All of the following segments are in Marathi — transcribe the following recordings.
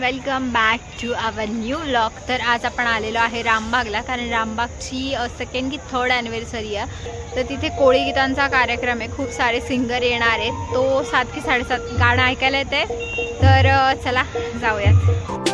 Welcome back to our new vlog तर आज आपण आलेलो आहे रामबागला कारण रामबागची सेकंड की थर्ड ॲनिव्हर्सरी आहे. तर तिथे कोळी गीतांचा कार्यक्रम आहे. खूप सारे सिंगर येणार आहेत. तो सात की साडेसात गाणं ऐकायला येते तर चला जाऊयात.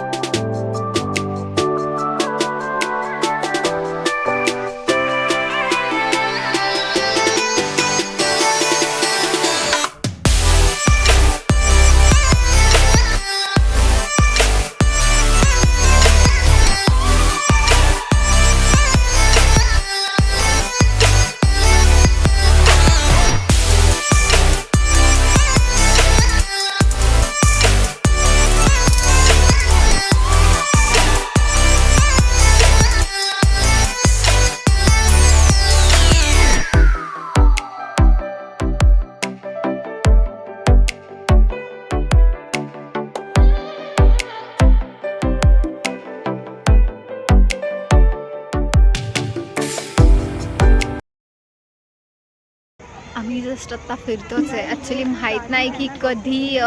आम्ही जस्ट आत्ता फिरतोच आहे. ॲक्च्युली माहीत नाही की कधी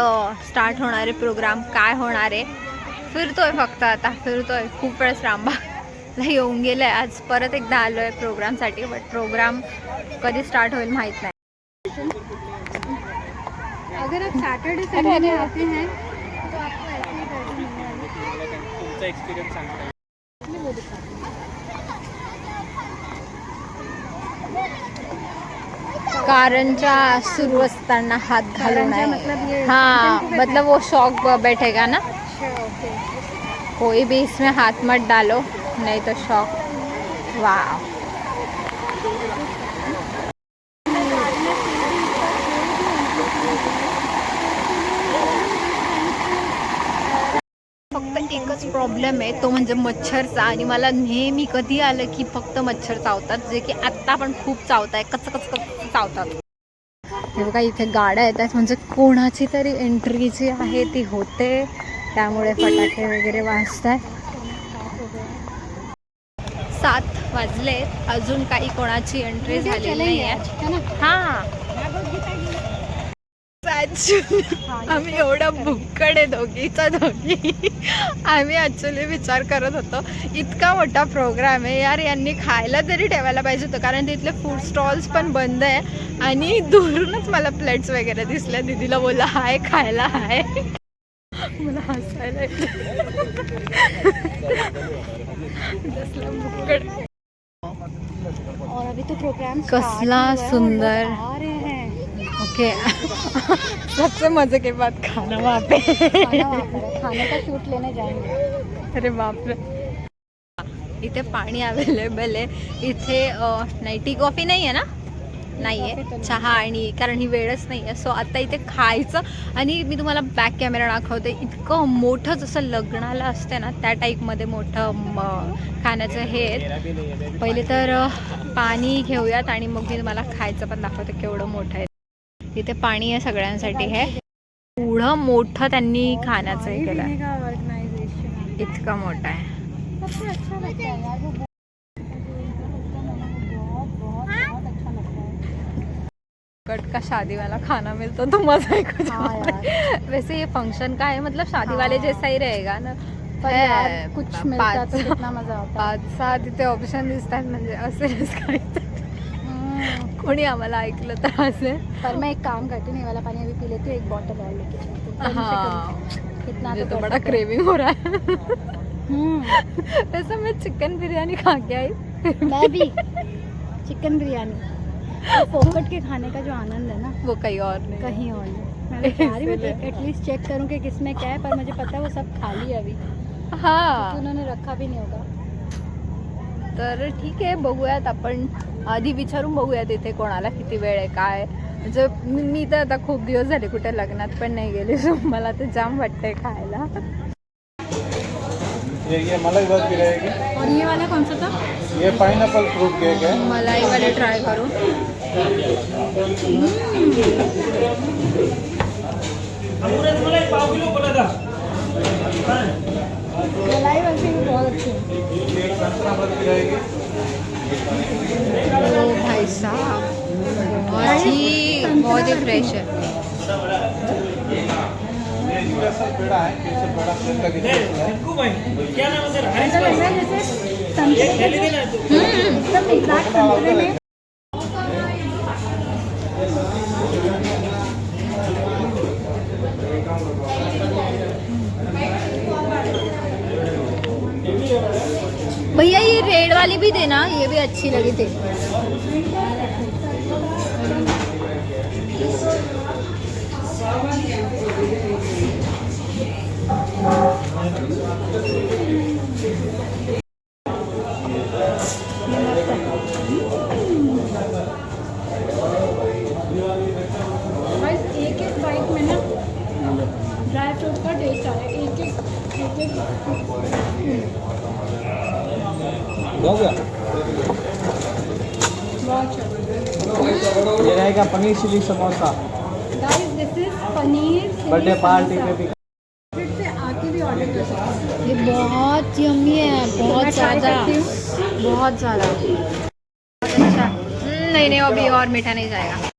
स्टार्ट होणार आहे प्रोग्राम काय होणार आहे. फिरतोय फक्त आता फिरतोय. खूप वेळेस रामबागला येऊन गेलं आहे आज परत एकदा आलो आहे प्रोग्रामसाठी बट प्रोग्राम कधी स्टार्ट होईल माहीत नाही. अगर आप सैटरडे संडे में आते हैं तो आपको ऐसे ही दर्शन मिलने वाले हैं। तुमचा एक्सपिरियन्स सांगता मैं वो दिखाती हूँ कारंजा सुरू असताना हात घालून. मतलब ये हाँ मतलब वो शौक बैठेगा ना? ओके. कोई भी इसमें हाथ मत डालो नहीं तो शौक वाह फक्त एकच प्रॉब्लेम आहे तो म्हणजे मच्छरचा. आणि मला नेहमी कधी आलं की फक्त मच्छर चावतात जे की आत्ता पण खूप चावत आहे कच कच कच चावतात. हे बघा इथे गाड्या येतात म्हणजे कोणाची तरी एंट्री जी आहे ती होते. त्यामुळे फटाके वगैरे वाजतात सात वाजले अजून काही कोणाची एंट्री झालेली चलेंगे नाही आहे है. आम्ही एवढं भुक्कड आहे दोघीचा दोघी. आम्ही ॲक्च्युली विचार करत होतो इतका मोठा प्रोग्राम आहे यार यांनी खायला तरी ठेवायला पाहिजे होतं कारण तिथले फूड स्टॉल्स पण बंद आहे आणि दुरूनच मला प्लेट्स वगैरे दिसल्या. दीदीला बोलला हाय खायला हाय. मला हसायला भुक्कड कसला सुंदर. हैं सबसे मजे के बाद खाना वहाँ पे. खाना का शूट लेने जाएंगे. अरे बापरे इथे पाणी अवेलेबल आहे. इथे नाही टी कॉफी नाही आहे ना? नाही आहे. चहा आणि कारण ही वेळच नाही आहे. सो आता इथे खायचं. आणि मी तुम्हाला बॅक कॅमेरा दाखवते. इतकं मोठं जसं लग्नाला असते ना त्या टाईपमध्ये मोठं खाण्याचं हे. पहिले तर पाणी घेऊयात आणि मग मी तुम्हाला खायचं पण दाखवते केवढं मोठं आहे इथे पाणी आहे सगळ्यांसाठी हे. एवढं मोठं त्यांनी खाण्याचं हे केलं इतकं मोठं आहे. है है कट का शादी वाला खाना मिलता तो मजा ही कुछ हाँ वैसे ये फंक्शन का है मतलब शादी वाले हाँ। जैसा ही रहेगा ना. पर यार कुछ मिलता तो पाच कितना मजा आता पाच सहा तिथे ऑप्शन दिसतात म्हणजे असेलच काही कोणी आम्हाला ऐकलं तर असेल पर मैं एक काम करती हूँ ये वाला पानी अभी पी लेती हूँ एक बॉटल और लेके चलती हूँ। कम से हाँ। कम कितना मुझे तो तो कर बड़ा सकते हैं। क्रेविंग हो रहा है। हम्म, वैसे मैं चिकन बिरयानी खा के आई। मैं भी चिकन बिरयानी वो फोकट के खाने का जो आनंद है ना वो कहीं और नहीं कहीं और नहीं। मैं बता रही हूँ इसीलिए। एटलीस्ट चेक करूँ कि किसमें क्या है पर मुझे पता है वो सब खाली है अभी। हा। उन्होंने रखा भी नहीं होगा। तर ठीक आहे बघूयात आपण आधी विचारून बघूयात इथे कोणाला किती वेळ आहे काय म्हणजे मी तर आता खूप दिवस झाले कुठे लग्नात पण नाही गेले सो मला ते जाम वाटतंय खायला. ये ये मलाई भी रहेगी। और ये वाला कौन सा था? ये पाइनएप्पल फ्रूट केक है। मलाई वाले ट्राय करू। मलाई वैसे भी बहुत अच्छी ओ भाई साहब बहुत ही बहुत ही फ्रेश है क्या नाम है सर हरीश ऐसा लग रहा है जैसे संतरे में रेड वाली भी देना, ये भी अच्छी लगी थी। एक एक बाइट में ना ड्राई फ्रूट का टेस्ट आ रहा है। एक एक ये रहेगा paneer chilli samosa. Guys this is paneer chilli birthday party samosa. पे भी। फिर से आके भी ऑर्डर कर सकते हैं। ये बहुत यम्मी है बहुत मैं try ज़्यादा करती हूँ। बहुत ज़्यादा। बहुत अच्छा हम्म, नहीं नहीं अभी और मीठा नहीं जाएगा।